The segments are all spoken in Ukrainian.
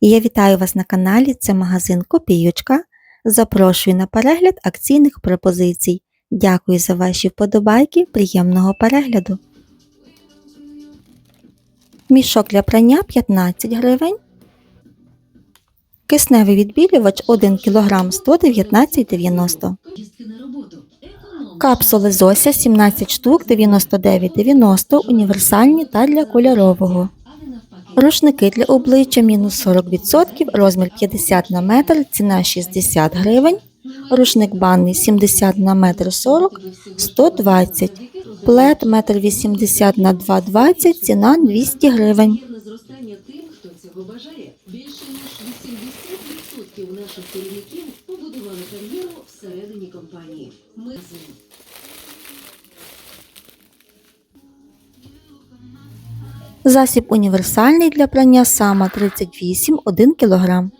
Я вітаю вас на каналі. Це магазин Копіючка. Запрошую на перегляд акційних пропозицій. Дякую за ваші вподобайки. Приємного перегляду. Мішок для прання 15 гривень. Кисневий відбілювач 1 кг 119,90 Капсули Зося 17 штук 99,90 універсальні та для кольорового. Рушники для обличчя мінус 40%, розмір 50 на метр, ціна 60 гривень. Рушник банний 70 на метр 40, 120. Плед 1,80 на 2,20, ціна 200 гривень. Більше ніж 80% наших керівників побудували кар'єру всередині компанії. Ми Засіб універсальний для прання сама 38 1 кг.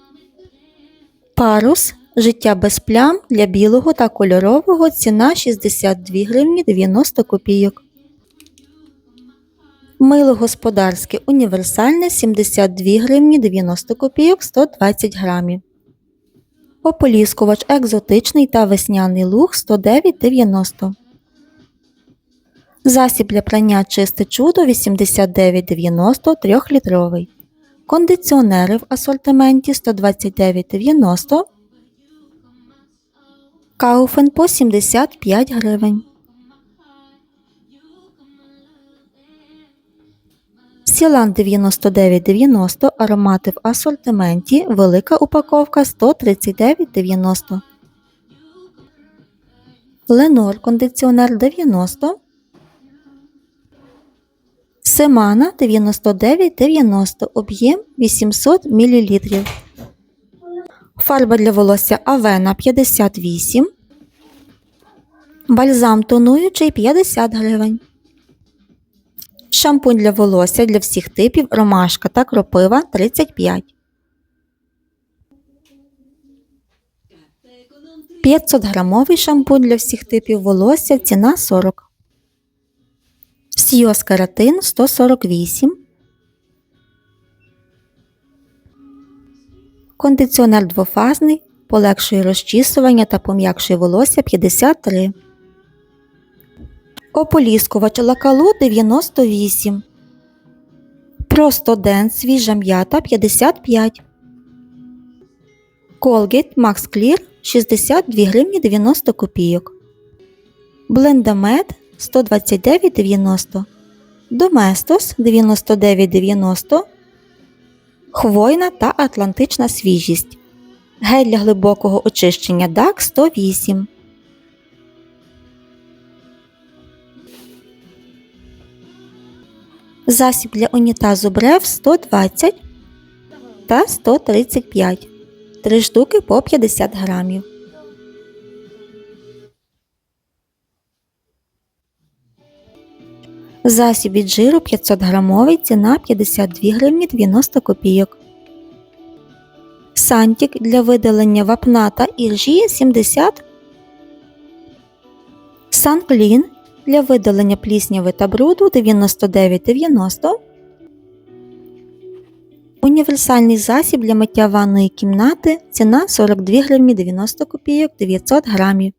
Парус життя без плям для білого та кольорового ціна 62 гривні 90 копійок. Мило господарське універсальне 72 гривні 90 копійок 120 грамів. Ополіскувач екзотичний та весняний луг 109,90. Засіб для прання чисте чудо 89,90 3-літровий. Кондиціонери в асортименті 129,90. Кауфен по 75 гривень. Сілан 99,90 аромати в асортименті. Велика упаковка 139,90. Ленор кондиціонер 90. Семана 99,90 об'єм 800 мл. Фарба для волосся Авена 58. Бальзам тонуючий 50 гривень. Шампунь для волосся для всіх типів ромашка та кропива 35. 500 грамовий шампунь для всіх типів волосся ціна 40. Кератин 148. Кондиціонер двофазний, полегшує розчісування та пом'якшує волосся 53. Ополіскувач лакалу 98. Просто ден свіжа м'ята 55. Colgate Max Clear 62 гривні 90 копійок. Блендамед 129,90. Доместос 99,90. Хвойна та атлантична свіжість. Гель для глибокого очищення DAC 108. Засіб для унітазу Брев 120 та 135. 3 штуки по 50 грамів. Засіб від жиру 500 грамовий, ціна 52 гривні 90 копійок. Сантік для видалення вапна та іржі 70. Санклін для видалення плісняви та бруду 99,90. Універсальний засіб для миття ванної кімнати ціна 42 гривні 90 копійок 900 грамів.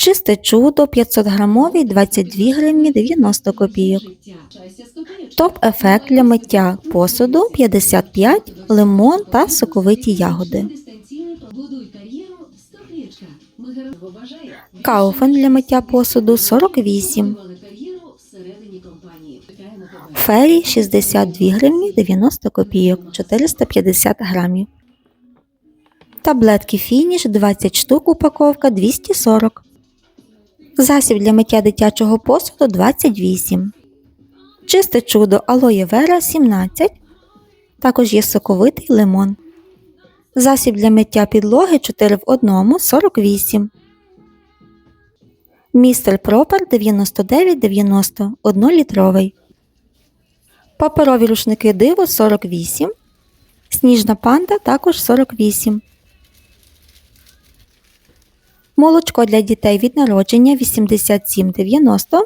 Чисте чудо 500 грамовий 22 гривні 90 копійок. життя. Чайся з копієчкою. Топ ефект для миття посуду 55, лимон та соковиті ягоди. Кауфен для миття посуду 48. Побудували кар'єру всередині компанії. Чекаємо тебе. Фері 62 гривні 90 копійок 450 грамів. Таблетки фініш 20 штук упаковка 240. Засіб для миття дитячого посуду 28. Чисте чудо алоє вера 17. Також є соковитий лимон. Засіб для миття підлоги 4 в 1 48. Містер Пропер 99,90 1-літровий. Паперові рушники диво 48. Сніжна панда також 48. Молочко для дітей від народження 87,90.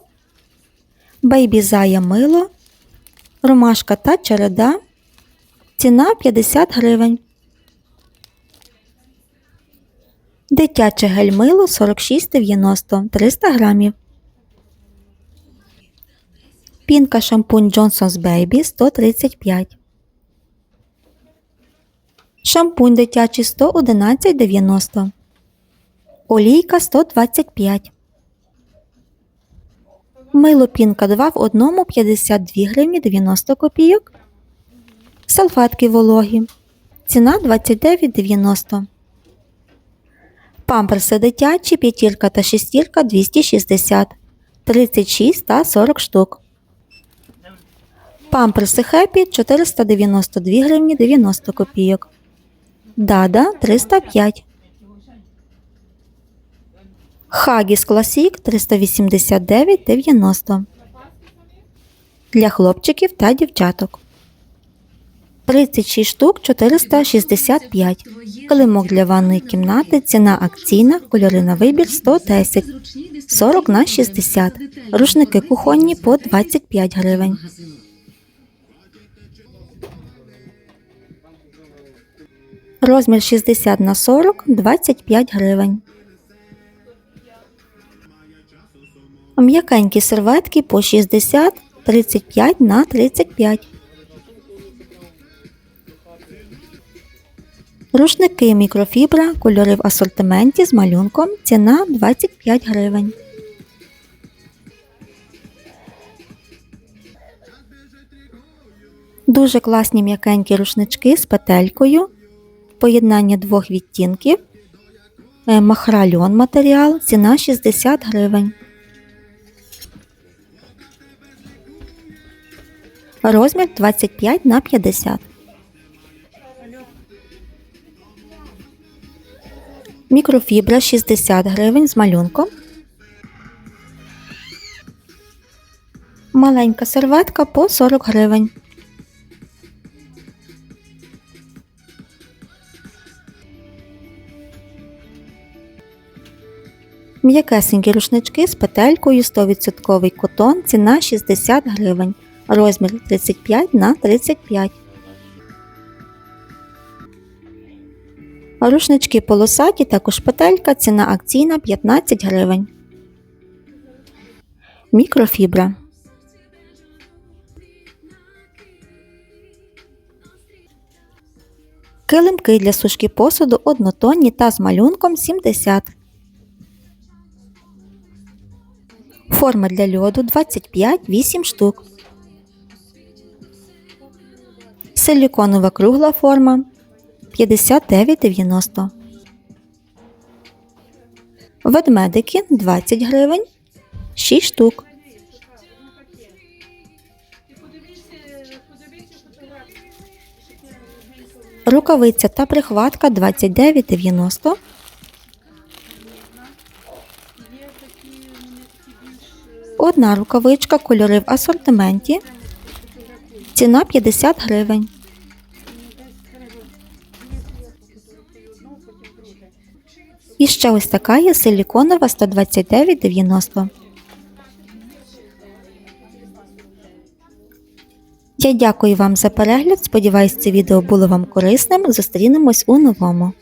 Бейбі Зая мило. Ромашка та череда Ціна 50 гривень. Дитяче гель-мило 46,90 300 грамів. Пінка шампунь Johnson's Baby 135. Шампунь дитячий 111,90. Олійка 125. Мило пінка 2 в одному 52 гривні 90 копійок. Салфетки вологі. Ціна 29,90. Памперси дитячі, п'ятірка та шестірка 260, 36 та 40 штук. Памперси Хеппі 492 гривні 90 копійок. Дада 305. Хагіс Класік 389,90. Для хлопчиків та дівчаток. 36 штук 465. Килимок для ванної кімнати, ціна акційна, кольори на вибір 110, 40 на 60. Рушники кухонні по 25 гривень. Розмір 60 на 40 25 гривень. М'якенькі серветки по 60 35 на 35. Рушники мікрофібра, кольори в асортименті з малюнком, ціна 25 гривень. Дуже класні м'якенькі рушнички з петелькою, поєднання двох відтінків, Е, махра льон матеріал, ціна 60 гривень. Розмір 25 на 50. Мікрофібра 60 гривень з малюнком. Маленька серветка по 40 гривень. М'якесенькі рушнички з петелькою 100% котон, ціна 60 гривень, розмір 35 на 35. Рушнички полосаті, також петелька, ціна акційна 15 гривень. Мікрофібра. Килимки для сушки посуду однотонні та з малюнком 70. Форма для льоду 25 8 штук. Силіконова кругла форма 59,90. Ведмедики 20 гривень 6 штук. Рукавиця та прихватка 29,90. Одна рукавичка, кольори в асортименті. Ціна 50 гривень. І ще ось така є силіконова 129,90. Я дякую вам за перегляд. Сподіваюсь, це відео було вам корисним. Зустрінемось у новому.